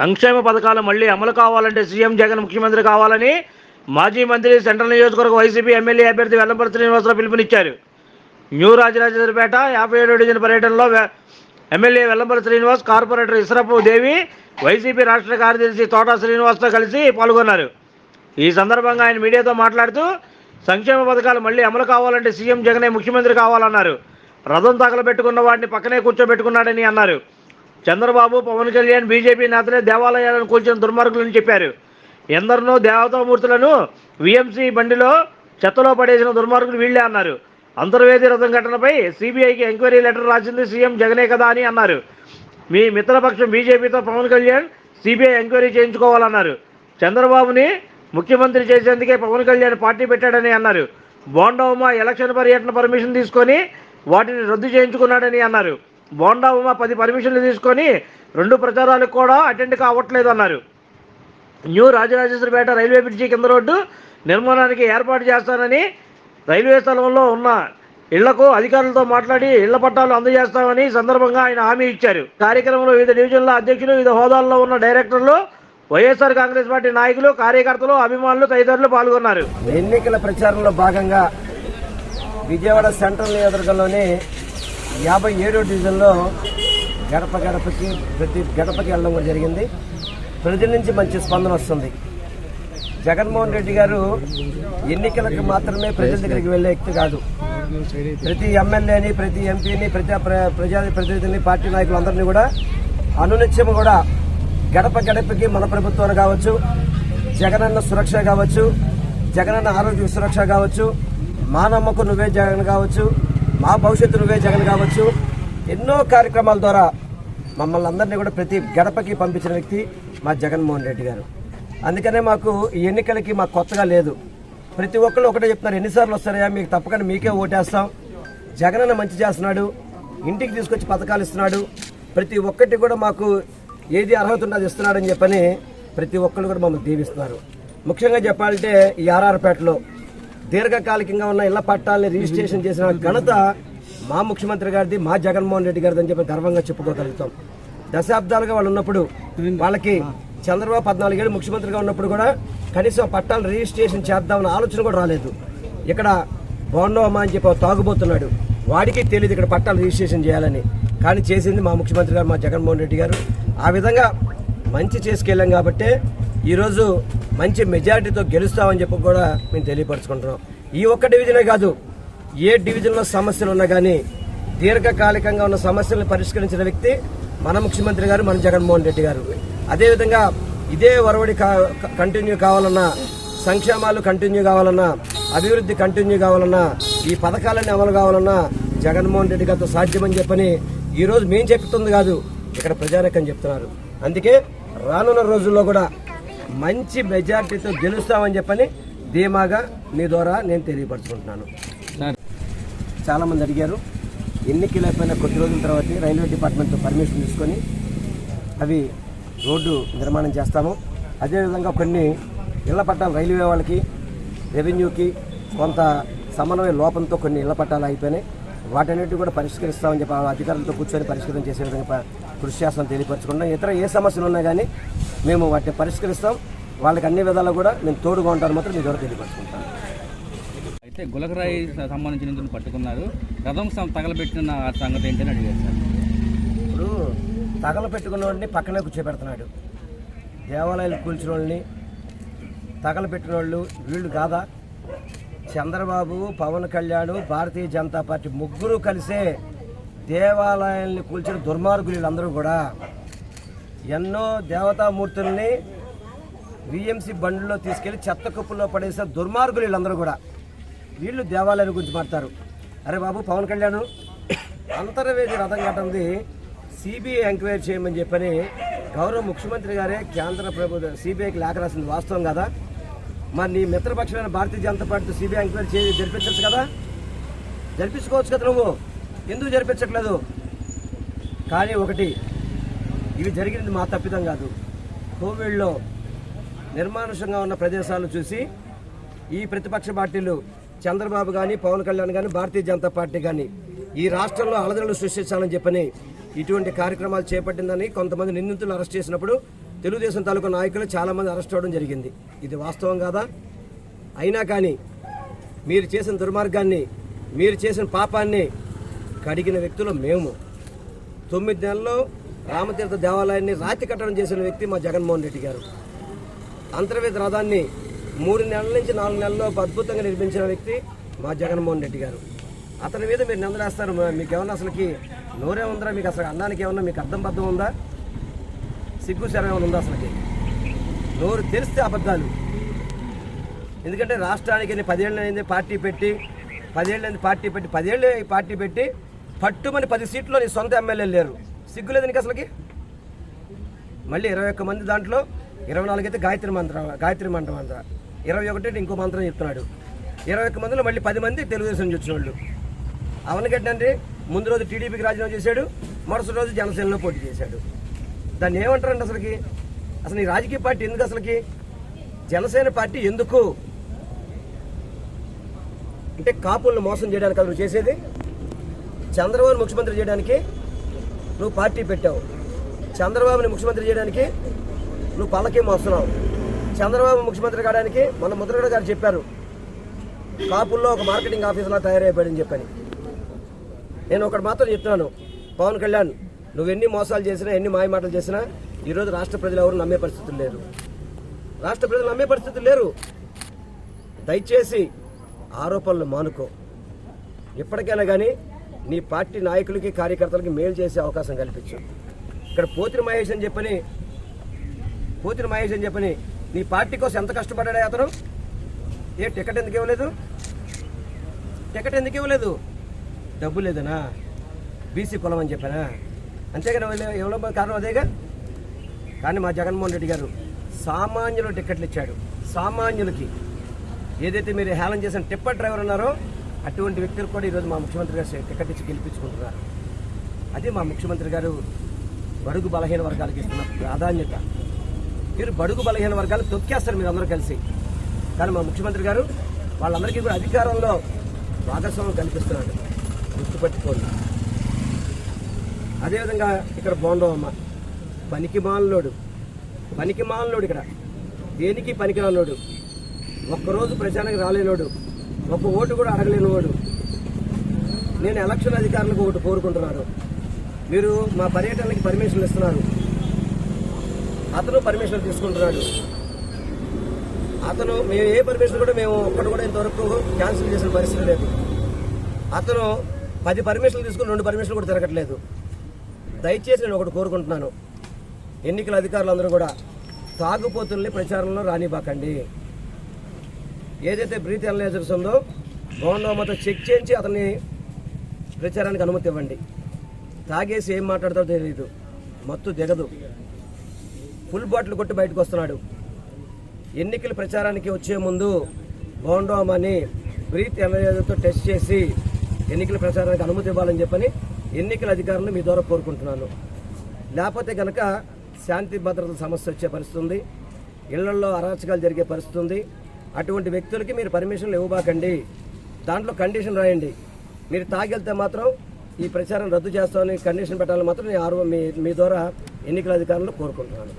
సంక్షేమ పథకాలు మళ్ళీ అమలు కావాలంటే సీఎం జగన్ ముఖ్యమంత్రి కావాలని మాజీ మంత్రి సెంట్రల్ నియోజకవర్గ వైసీపీ ఎమ్మెల్యే అభ్యర్థి వెల్లంపల్లి శ్రీనివాసరావు పిలుపునిచ్చారు. న్యూ రాజరాజేశ్వరిపేట యాభై ఏడు డివిజన్ పర్యటనలో MLA Vellampalli Srinivas corporator Israpu Devi YCP రాష్ట్ర కార్యదర్శి తోట శ్రీనివాస్తో కలిసి పాల్గొన్నారు. ఈ సందర్భంగా ఆయన మీడియాతో మాట్లాడుతూ సంక్షేమ పథకాలు మళ్ళీ అమలు కావాలంటే సీఎం జగనే ముఖ్యమంత్రి కావాలన్నారు. రథం తగలబెట్టుకున్న వాడిని పక్కనే కూర్చోబెట్టుకున్నాడని అన్నారు. చంద్రబాబు పవన్ కళ్యాణ్ బీజేపీ నేతలే దేవాలయాలను కూల్చిన దుర్మార్గులని చెప్పారు. ఎందరినో దేవతామూర్తులను విఎంసీ బండిలో చెత్తలో పడేసిన దుర్మార్గులు వీళ్ళే అన్నారు. అంతర్వేది రథం ఘటనపై సిబిఐకి ఎంక్వైరీ లెటర్ రాసింది సీఎం జగనే కదా అని అన్నారు. మీ మిత్రపక్షం బీజేపీతో పవన్ కళ్యాణ్ సిబిఐ ఎంక్వైరీ చేయించుకోవాలన్నారు. చంద్రబాబుని ముఖ్యమంత్రి చేసేందుకే పవన్ కళ్యాణ్ పార్టీ పెట్టాడని అన్నారు. బోండవమ్మ ఎలక్షన్ పర్యటన పర్మిషన్ తీసుకొని వాటిని రద్దు చేయించుకున్నాడని అన్నారు. బోండా ఉమా పది పర్మిషన్లు తీసుకొని రెండు ప్రచారాలకు కూడా అటెండ్ కావట్లేదు అన్నారు. న్యూ రాజరాజేశ్వరిపేట రైల్వే బ్రిడ్జి కింద రోడ్డు నిర్మాణానికి ఏర్పాటు చేస్తానని రైల్వే స్థలంలో ఉన్న ఇళ్ళకు అధికారులతో మాట్లాడి ఇళ్ళ పట్టాలు అందజేస్తామని సందర్భంగా ఆయన హామీ ఇచ్చారు. కార్యక్రమంలో వివిధ డివిజన్ల అధ్యక్షులు వివిధ హోదాల్లో ఉన్న డైరెక్టర్లు వైఎస్ఆర్ కాంగ్రెస్ పార్టీ నాయకులు కార్యకర్తలు అభిమానులు తదితరులు పాల్గొన్నారు. ఎన్నికల ప్రచారంలో భాగంగా విజయవాడ సెంట్రల్ నియోజకవర్గంలోని యాభై ఏడో డివిజన్లో గడప గడపకి ప్రతి గడపకి వెళ్ళడం కూడా జరిగింది. ప్రజల నుంచి మంచి స్పందన వస్తుంది. జగన్మోహన్ రెడ్డి గారు ఎన్నికలకు మాత్రమే ప్రజల దగ్గరికి వెళ్ళే వ్యక్తి కాదు. ప్రతి ఎమ్మెల్యేని ప్రతి ఎంపీని ప్రతి ప్ర- ప్రజా ప్రతినిధిని పార్టీ నాయకులందరినీ కూడా అనునిత్యం కూడా గడప గడపకి మన ప్రభుత్వాలు కావచ్చు జగనన్న సురక్ష కావచ్చు జగనన్న ఆరోగ్య సురక్ష కావచ్చు మానమ్మకు నువ్వే జగన్ కావచ్చు మా భవిష్యత్తు నువ్వే జగన్ కావచ్చు. ఎన్నో కార్యక్రమాల ద్వారా మమ్మల్ని అందరినీ కూడా ప్రతి గడపకి పంపించిన వ్యక్తి మా జగన్మోహన్ రెడ్డి గారు. అందుకనే మాకు ఈ ఎన్నికలకి మాకు కొత్తగా లేదు. ప్రతి ఒక్కళ్ళు ఒకటే చెప్తున్నారు ఎన్నిసార్లు వస్తారయా మీకు తప్పకుండా మీకే ఓటేస్తాం. జగనన్న మంచి చేస్తున్నాడు. ఇంటికి తీసుకొచ్చి పథకాలు ఇస్తున్నాడు. ప్రతి ఒక్కటి కూడా మాకు ఏది అర్హత ఉన్నది ఇస్తున్నాడని చెప్పని ప్రతి ఒక్కళ్ళు కూడా మమ్మల్ని దీవిస్తున్నారు. ముఖ్యంగా చెప్పాలంటే ఈ ఆర్ఆర్పేటలో దీర్ఘకాలికంగా ఉన్న ఇళ్ళ పట్టాలని రిజిస్ట్రేషన్ చేసిన ఘనత మా ముఖ్యమంత్రి గారిది మా జగన్మోహన్ రెడ్డి గారిది అని చెప్పి గర్వంగా చెప్పుకోగలుగుతాం. దశాబ్దాలుగా వాళ్ళు ఉన్నప్పుడు వాళ్ళకి చంద్రబాబు పద్నాలుగేళ్ళు ముఖ్యమంత్రిగా ఉన్నప్పుడు కూడా కనీసం పట్టాలు రిజిస్ట్రేషన్ చేద్దామన్న ఆలోచన కూడా రాలేదు. ఇక్కడ బోండోమా అని చెప్పి తాగుబోతున్నాడు. వాడికి తెలియదు ఇక్కడ పట్టాలు రిజిస్ట్రేషన్ చేయాలని. కానీ చేసింది మా ముఖ్యమంత్రి గారు మా జగన్మోహన్ రెడ్డి గారు. ఆ విధంగా మంచి చేసుకెళ్ళాం కాబట్టే ఈరోజు మంచి మెజారిటీతో గెలుస్తామని చెప్పి కూడా మేము తెలియపరచుకుంటున్నాం. ఈ ఒక్క డివిజనే కాదు ఏ డివిజన్లో సమస్యలు ఉన్నా కానీ దీర్ఘకాలికంగా ఉన్న సమస్యలను పరిష్కరించిన వ్యక్తి మన ముఖ్యమంత్రి గారు మన జగన్మోహన్ రెడ్డి గారు. అదేవిధంగా ఇదే వరవడి కా- కంటిన్యూ కావాలన్నా సంక్షేమాలు కంటిన్యూ కావాలన్నా అభివృద్ధి కంటిన్యూ కావాలన్నా ఈ పథకాలన్నీ అమలు కావాలన్నా జగన్మోహన్ రెడ్డి గారితో సాధ్యమని చెప్పని ఈరోజు మేము చెప్తుంది కాదు ఇక్కడ ప్రజానకం చెప్తున్నారు. అందుకే రానున్న రోజుల్లో కూడా మంచి మెజార్టీతో గెలుస్తామని చెప్పని ధీమాగా మీ ద్వారా నేను తెలియపరచుకుంటున్నాను. చాలామంది అడిగారు ఎన్నికలు అయిపోయిన కొద్ది రోజుల తర్వాత రైల్వే డిపార్ట్మెంట్తో పర్మిషన్ తీసుకొని అవి రోడ్డు నిర్మాణం చేస్తాము. అదేవిధంగా కొన్ని ఇళ్ళ పట్టాలు రైల్వే వాళ్ళకి రెవెన్యూకి కొంత సమన్వయ లోపంతో కొన్ని ఇళ్ళ పట్టాలు అయిపోయినాయి వాటన్నిటి కూడా పరిష్కరిస్తామని చెప్పి అధికారులతో కూర్చొని పరిష్కారం చేసే విధంగా కృషి చేస్తామని తెలియపరచుకుంటాం ఇతర ఏ సమస్యలు ఉన్నా కానీ మేము వాటిని పరిష్కరిస్తాం. వాళ్ళకి అన్ని విధాలు కూడా మేము తోడుగా ఉంటాను మాత్రం మీ ద్వారా తెలియపరచుకుంటాం. అయితే గులకరాయి సంబంధించిన పట్టుకున్నారు. రథం తగలబెట్టిన ఆ సంగతి ఏంటని అడిగారు సార్. ఇప్పుడు తగలపెట్టుకున్న వాడిని పక్కనే కూర్చోబెడుతున్నాడు. దేవాలయాలు కూల్చిన వాళ్ళని తగలపెట్టిన వాళ్ళు వీళ్ళు కాదా? చంద్రబాబు పవన్ కళ్యాణ్ భారతీయ జనతా పార్టీ ముగ్గురు కలిసే దేవాలయాల్ని కూల్చిన దుర్మార్గులు వీళ్ళందరూ కూడా ఎన్నో దేవతామూర్తుల్ని విఎంసి బండ్లో తీసుకెళ్ళి చెత్త కుప్పల్లో పడేసే దుర్మార్గులు వీళ్ళందరూ కూడా. వీళ్ళు దేవాలయాల గురించి మాట్లాడతారు. అరే బాబు పవన్ కళ్యాణ్ అంతర్వేది రథం కట్టంది. సిబిఐ ఎంక్వైరీ చేయమని చెప్పని గౌరవ ముఖ్యమంత్రి గారే కేంద్ర ప్రభుత్వం సిబిఐకి లేఖ రాసింది. వాస్తవం కదా? మరి నీ మిత్రపక్షమైన Bharatiya Janata Party CBI enquiry చేసి జరిపించచ్చు కదా? జరిపించుకోవచ్చు కదా నువ్వు? ఎందుకు జరిపించట్లేదు? కానీ ఒకటి ఇవి జరిగినది మా తప్పిదం కాదు. కోవిడ్లో నిర్మానుషంగా ఉన్న ప్రదేశాలు చూసి ఈ ప్రతిపక్ష పార్టీలు చంద్రబాబు కానీ పవన్ కళ్యాణ్ కానీ భారతీయ జనతా పార్టీ కానీ ఈ రాష్ట్రంలో అలజడులు సృష్టించాలని చెప్పని ఇటువంటి కార్యక్రమాలు చేపట్టిందని కొంతమంది నిందితులు అరెస్ట్ చేసినప్పుడు తెలుగుదేశం తాలూకా నాయకులు చాలామంది అరెస్ట్ అవ్వడం జరిగింది. ఇది వాస్తవం కాదా? అయినా కానీ మీరు చేసిన దుర్మార్గాన్ని మీరు చేసిన పాపాన్ని కడిగిన వ్యక్తులు మేము. తొమ్మిది నెలల్లో రామతీర్థ దేవాలయాన్ని రాతి కట్టడం చేసిన వ్యక్తి మా జగన్మోహన్ రెడ్డి గారు. అంతర్వేద రథాన్ని మూడు నెలల నుంచి నాలుగు నెలల్లో అద్భుతంగా నిర్మించిన వ్యక్తి మా జగన్మోహన్ రెడ్డి గారు. అతని మీద మీరు నిందలేస్తారు మీకు ఏమన్నా అసలుకి నోరే ఉందా? మీకు అసలు అన్నానికి ఏమన్నా మీకు అర్థం బద్దం ఉందా? సిగ్గు శరం ఏమైనా ఉందా అసలుకి? నోరు తెలిస్తే అబద్ధాలు. ఎందుకంటే రాష్ట్రానికి పదేళ్ళు అయింది పార్టీ పెట్టి పదేళ్ళు అయింది పార్టీ పెట్టి పదేళ్ళు పార్టీ పెట్టి పట్టుమని పది సీట్లో నీ సొంత ఎమ్మెల్యేలు లేరు. సిగ్గులేదు నీకు అసలుకి? మళ్ళీ ఇరవై ఒక్క మంది దాంట్లో ఇరవై నాలుగు అయితే గాయత్రి మంత్రం గాయత్రి మంత్రం అంట ఇరవై ఒకటి ఇంకో మంత్రం చెప్తున్నాడు. ఇరవై ఒక్క మందిలో మళ్ళీ పది మంది తెలుగుదేశం నుంచి వచ్చిన వాళ్ళు. అవనగడ్డ అంటే ముందు రోజు టీడీపీకి రాజీనామా చేశాడు మరుసటి రోజు జనసేనలో పోటీ చేశాడు. దాన్ని ఏమంటారండి అసలుకి? అసలు ఈ రాజకీయ పార్టీ ఎందుకు అసలుకి? జనసేన పార్టీ ఎందుకు? అంటే కాపులను మోసం చేయడానికి అతను చేసేది? చంద్రబాబు ముఖ్యమంత్రి చేయడానికి నువ్వు పార్టీ పెట్టావు. చంద్రబాబుని ముఖ్యమంత్రి చేయడానికి నువ్వు పల్లకి మోస్తున్నావు? చంద్రబాబు ముఖ్యమంత్రి కావడానికి మన ముద్రగడ గారు చెప్పారు. కాపుల్లో ఒక మార్కెటింగ్ ఆఫీసులా తయారైపోయాడని చెప్పని. నేను ఒకటి మాత్రం చెప్తున్నాను. పవన్ కళ్యాణ్ నువ్వు ఎన్ని మోసాలు చేసినా ఎన్ని మాయ మాటలు చేసినా ఈరోజు రాష్ట్ర ప్రజలు ఎవరు నమ్మే పరిస్థితులు లేరు. రాష్ట్ర ప్రజలు నమ్మే పరిస్థితులు లేరు. దయచేసి ఆరోపణలు మానుకో. ఎప్పటికైనా కానీ నీ పార్టీ నాయకులకి కార్యకర్తలకి మేలు చేసే అవకాశం కల్పించు. ఇక్కడ పోతిరి మహేష్ అని చెప్పని పోతిరి మహేష్ అని చెప్పని నీ పార్టీ కోసం ఎంత కష్టపడ్డా అతను? ఏ టికెట్ ఎందుకు ఇవ్వలేదు? టికెట్ ఎందుకు ఇవ్వలేదు? డబ్బు లేదనా? బీసీ కులం అని చెప్పానా? అంతేగా ఇవ్వడం కారణం అదేగా? కానీ మా జగన్మోహన్ రెడ్డి గారు సామాన్యులు టికెట్లు ఇచ్చాడు. సామాన్యులకి. ఏదైతే మీరు హేళన చేసిన టిప్పర్ డ్రైవర్ ఉన్నారో అటువంటి వ్యక్తులు కూడా ఈరోజు మా ముఖ్యమంత్రి గారు టికెట్ ఇచ్చి గెలిపించుకుంటున్నారు. అదే మా ముఖ్యమంత్రి గారు బడుగు బలహీన వర్గాలకు ఇస్తున్న ప్రాధాన్యత. మీరు బడుగు బలహీన వర్గాలు తొక్కేస్తారు మీరు అందరూ కలిసి. కానీ మా ముఖ్యమంత్రి గారు వాళ్ళందరికీ కూడా అధికారంలో భాగస్వామ్యం కల్పిస్తున్నాడు. గుర్తుపెట్టుకోండి. అదేవిధంగా ఇక్కడ బోండవమ్మ. పనికి మాలనోడు. పనికి మానలోడు ఇక్కడ. దేనికి పనికి రానోడు? ఒక్కరోజు ప్రచారానికి రాలేనోడు. ఒక ఓటు కూడా అడగలేనివాడు నేను ఎలక్షన్ అధికారులకు ఒకటి కోరుకుంటున్నాను. మీరు మా పర్యటనకి పర్మిషన్లు ఇస్తున్నారు. అతను పర్మిషన్లు తీసుకుంటున్నాడు. అతను మేము ఏ పర్మిషన్ కూడా మేము ఒక్కటి కూడా ఇంతవరకు క్యాన్సిల్ చేసిన పరిస్థితి లేదు. అతను పది పర్మిషన్లు తీసుకుని రెండు పర్మిషన్లు కూడా తిరగట్లేదు. దయచేసి నేను ఒకటి కోరుకుంటున్నాను. ఎన్నికల అధికారులందరూ కూడా తాగుపోతుల్ని ప్రచారంలో రానివ్వకండి. ఏదైతే బ్రీత్ అనలైజర్స్ ఉందో గవర్నమెంట్ చెక్ చేయించి అతన్ని ప్రచారానికి అనుమతి ఇవ్వండి. తాగేసి ఏం మాట్లాడతాడో తెలియదు మత్తు దిగదు. ఫుల్ బాటిల్ కొట్టి బయటకు వస్తున్నాడు. ఎన్నికల ప్రచారానికి వచ్చే ముందు బోండోమని బ్రీత్ ఎనర్జీతో టెస్ట్ చేసి ఎన్నికల ప్రచారానికి అనుమతి ఇవ్వాలని చెప్పని ఎన్నికల అధికారులను మీ ద్వారా కోరుకుంటున్నాను. లేకపోతే కనుక శాంతి భద్రతల సమస్య వచ్చే పరిస్థితి ఉంది. ఇళ్ళలో అరాచకాలు జరిగే పరిస్థితి ఉంది. అటువంటి వ్యక్తులకి మీరు పర్మిషన్లు ఇవ్వబాకండి. దాంట్లో కండిషన్ రాయండి. మీరు తాగెళ్తే మాత్రం ఈ ప్రచారం రద్దు చేస్తామని కండిషన్ పెట్టాలని మాత్రం నేను ఆరు మీ మీ ద్వారా ఎన్నికల అధికారులను కోరుకుంటున్నాను